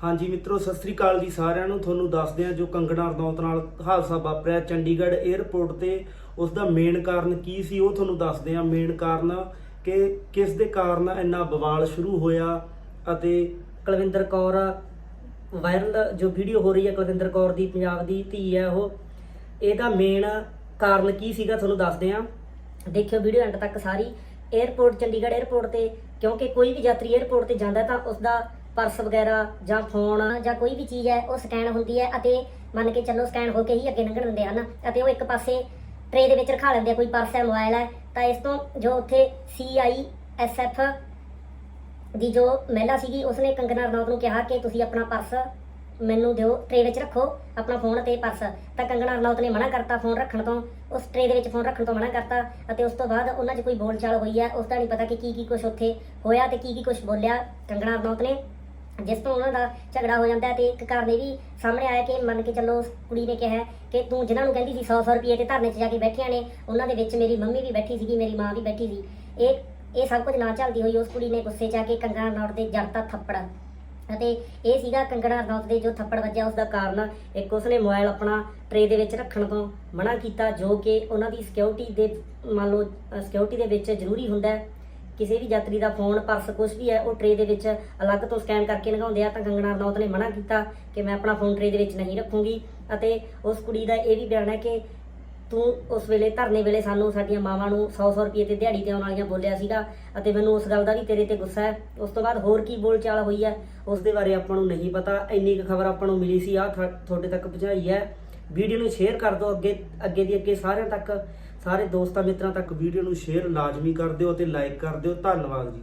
ਹਾਂਜੀ ਮਿੱਤਰੋ, ਸਤਿ ਸ੍ਰੀ ਅਕਾਲ ਜੀ ਸਾਰਿਆਂ ਨੂੰ। ਤੁਹਾਨੂੰ ਦੱਸਦੇ ਹਾਂ ਜੋ ਕੰਗਣਾ ਰਣੌਤ ਨਾਲ ਹਾਦਸਾ ਵਾਪਰਿਆ। ਚੰਡੀਗੜ੍ਹ 에ਅਰਪੋਰਟ ਤੇ ਉਸ ਦਾ ਮੇਨ ਕਾਰਨ ਕੀ ਸੀ ਉਹ ਤੁਹਾਨੂੰ ਦੱਸਦੇ ਹਾਂ। ਮੇਨ ਕਾਰਨ ਕਿ ਕਿਸ ਦੇ ਕਾਰਨ ਇੰਨਾ ਬਵਾਲ ਸ਼ੁਰੂ ਹੋਇਆ ਅਤੇ ਕੁਲਵਿੰਦਰ ਕੌਰ ਵਾਇਰਲ ਜੋ ਵੀਡੀਓ ਹੋ ਰਹੀ ਹੈ, ਕੁਲਵਿੰਦਰ ਕੌਰ ਦੀ, ਪੰਜਾਬ ਦੀ ਧੀ ਹੈ ਉਹ, ਇਹਦਾ ਮੇਨ ਕਾਰਨ ਕੀ ਸੀਗਾ ਤੁਹਾਨੂੰ ਦੱਸਦੇ ਹਾਂ। ਦੇਖਿਓ ਵੀਡੀਓ ਐਂਡ ਤੱਕ ਸਾਰੀ। 에ਅਰਪੋਰਟ ਚੰਡੀਗੜ੍ਹ 에ਅਰਪੋਰਟ ਤੇ, ਕਿਉਂਕਿ ਕੋਈ ਵੀ ਯਾਤਰੀ 에ਅਰਪੋਰਟ ਤੇ ਜਾਂਦਾ ਤਾਂ ਉਸ ਦਾ ਪਰਸ ਵਗੈਰਾ ਜਾਂ ਫੋਨ ਜਾਂ ਕੋਈ ਵੀ ਚੀਜ਼ ਹੈ ਉਹ ਸਕੈਨ ਹੁੰਦੀ ਹੈ ਅਤੇ ਮੰਨ ਕੇ ਚੱਲੋ ਸਕੈਨ ਹੋ ਕੇ ਹੀ ਅੱਗੇ ਲੰਘਣ ਦਿੰਦੇ ਹਨ ਅਤੇ ਉਹ ਇੱਕ ਪਾਸੇ ਟਰੇ ਦੇ ਵਿੱਚ ਰਖਾ ਲੈਂਦੇ ਆ, ਕੋਈ ਪਰਸ ਹੈ ਮੋਬਾਈਲ ਹੈ ਤਾਂ ਇਸ ਤੋਂ ਜੋ ਉੱਥੇ ਸੀਆਈਐਸਐਫ ਦੀ ਜੋ ਮਹਿਲਾ ਸੀਗੀ ਉਸਨੇ ਕੰਗਨਾ ਰਣੌਤ ਨੂੰ ਕਿਹਾ ਕਿ ਤੁਸੀਂ ਆਪਣਾ ਪਰਸ ਮੈਨੂੰ ਦਿਓ ਟਰੇ ਵਿੱਚ ਰੱਖੋ ਆਪਣਾ ਫੋਨ ਤੇ ਪਰਸ ਤਾਂ ਕੰਗਨਾ ਰਣੌਤ ਨੇ ਮਨਾ ਕਰਤਾ ਫੋਨ ਰੱਖਣ ਤੋਂ ਉਸ ਟਰੇ ਦੇ ਵਿੱਚ ਫੋਨ ਰੱਖਣ ਤੋਂ ਮਨਾ ਕਰਤਾ ਅਤੇ ਉਸ ਤੋਂ ਬਾਅਦ ਉਹਨਾਂ 'ਚ ਕੋਈ ਬੋਲਚਾਲ ਹੋਈ ਹੈ ਉਸ ਦਾ ਨਹੀਂ ਪਤਾ ਕਿ ਕੀ ਕੀ ਕੁਝ ਉੱਥੇ ਹੋਇਆ ਤੇ ਕੀ ਕੀ ਕੁਝ ਬੋਲਿਆ ਕੰਗਨਾ ਰਣੌਤ ਨੇ। ਜਿਸ ਤੋਂ ਉਹਨਾਂ ਦਾ ਝਗੜਾ ਹੋ ਜਾਂਦਾ ਹੈ ਤੇ ਇੱਕ ਕਾਰਨ ਇਹ ਵੀ ਸਾਹਮਣੇ ਆਇਆ ਕਿ ਮੰਨ ਕੇ ਚੱਲੋ ਉਸ ਕੁੜੀ ਨੇ ਕਿਹਾ ਕਿ ਤੂੰ ਜਿਨ੍ਹਾਂ ਨੂੰ ਕਹਿੰਦੀ ਸੀ 100-100 ਰੁਪਏ ਤੇ ਧਰਨੇ 'ਚ ਜਾ ਕੇ ਬੈਠੀਆਂ ਨੇ, ਉਹਨਾਂ ਦੇ ਵਿੱਚ ਮੇਰੀ ਮੰਮੀ ਵੀ ਬੈਠੀ ਸੀਗੀ, ਮੇਰੀ ਮਾਂ ਵੀ ਬੈਠੀ ਸੀ। ਇਹ ਇਹ ਸਭ ਕੁਝ ਨਾ ਚੱਲਦੀ ਹੋਈ ਉਸ ਕੁੜੀ ਨੇ ਗੁੱਸੇ 'ਚ ਆ ਕੇ ਕੰਗਣਾ ਰਣੌਤ ਦੇ ਜੜਤਾ ਥੱਪੜ। ਅਤੇ ਇਹ ਸੀਗਾ ਕੰਗਣਾ ਰਣੌਤ ਦੇ ਜੋ ਥੱਪੜ ਵੱਜਿਆ ਉਸ ਦਾ ਕਾਰਨ ਇੱਕ ਉਸਨੇ ਮੋਬਾਈਲ ਆਪਣਾ ਟਰੇ ਦੇ ਵਿੱਚ ਰੱਖਣ ਤੋਂ ਮਨਾ ਕੀਤਾ, ਜੋ ਕਿ ਉਹਨਾਂ ਦੀ ਸਿਕਿਉਰਿਟੀ ਦੇ, ਮੰਨ ਲਓ ਸਿਕਿਉਰਿਟੀ ਦੇ ਵਿੱਚ ਜ਼ਰੂਰੀ ਹੁੰਦਾ ਹੈ। ਕਿਸੇ ਵੀ ਯਾਤਰੀ ਦਾ ਫੋਨ, ਪਰਸ ਕੁਝ ਵੀ ਹੈ, ਉਹ ਟਰੇ ਦੇ ਵਿੱਚ ਅਲੱਗ ਤੋਂ ਸਕੈਨ ਕਰਕੇ ਲਗਾਉਂਦੇ ਆ ਤਾਂ ਕੰਗਣਾ ਰਣੌਤ ਨੇ ਮਨਾ ਕੀਤਾ ਕਿ ਮੈਂ ਆਪਣਾ ਫੋਨ ਟਰੇ ਦੇ ਵਿੱਚ ਨਹੀਂ ਰੱਖੂੰਗੀ ਅਤੇ ਉਸ ਕੁੜੀ ਦਾ ਇਹ ਵੀ ਬਿਆਨ ਹੈ ਕਿ ਤੂੰ ਉਸ ਵੇਲੇ, ਧਰਨੇ ਵੇਲੇ ਸਾਨੂੰ ਸਾਡੀਆਂ ਮਾਵਾਂ ਨੂੰ 100-100 ਰੁਪਏ ਤੇ ਦਿਹਾੜੀ ਤੇ ਆਉਣ ਵਾਲੀਆਂ ਬੋਲਿਆ ਸੀਗਾ ਅਤੇ ਮੈਨੂੰ ਉਸ ਗੱਲ ਦਾ ਵੀ ਤੇਰੇ ਤੇ ਗੁੱਸਾ ਹੈ। ਉਸ ਤੋਂ ਬਾਅਦ ਹੋਰ ਕੀ ਬੋਲਚਾਲ ਹੋਈ ਹੈ? ਉਸ ਦੇ ਬਾਰੇ ਆਪਾਂ ਨੂੰ ਨਹੀਂ ਪਤਾ, ਇੰਨੀ ਕੁ ਖਬਰ ਆਪਾਂ ਨੂੰ ਮਿਲੀ ਸੀ ਆ ਤੁਹਾਡੇ ਤੱਕ ਪਹੁੰਚਾਈ ਹੈ। ਵੀਡੀਓ ਨੂੰ ਸ਼ੇਅਰ ਕਰ ਦਿਓ, ਅੱਗੇ ਅੱਗੇ ਦੀ ਅੱਗੇ ਸਾਰਿਆਂ ਤੱਕ, ਸਾਰੇ ਦੋਸਤਾਂ ਮਿੱਤਰਾਂ ਤੱਕ ਵੀਡੀਓ ਨੂੰ ਸ਼ੇਅਰ ਲਾਜ਼ਮੀ ਕਰ ਦਿਓ ਅਤੇ ਲਾਈਕ ਕਰ ਦਿਓ। ਧੰਨਵਾਦ ਜੀ।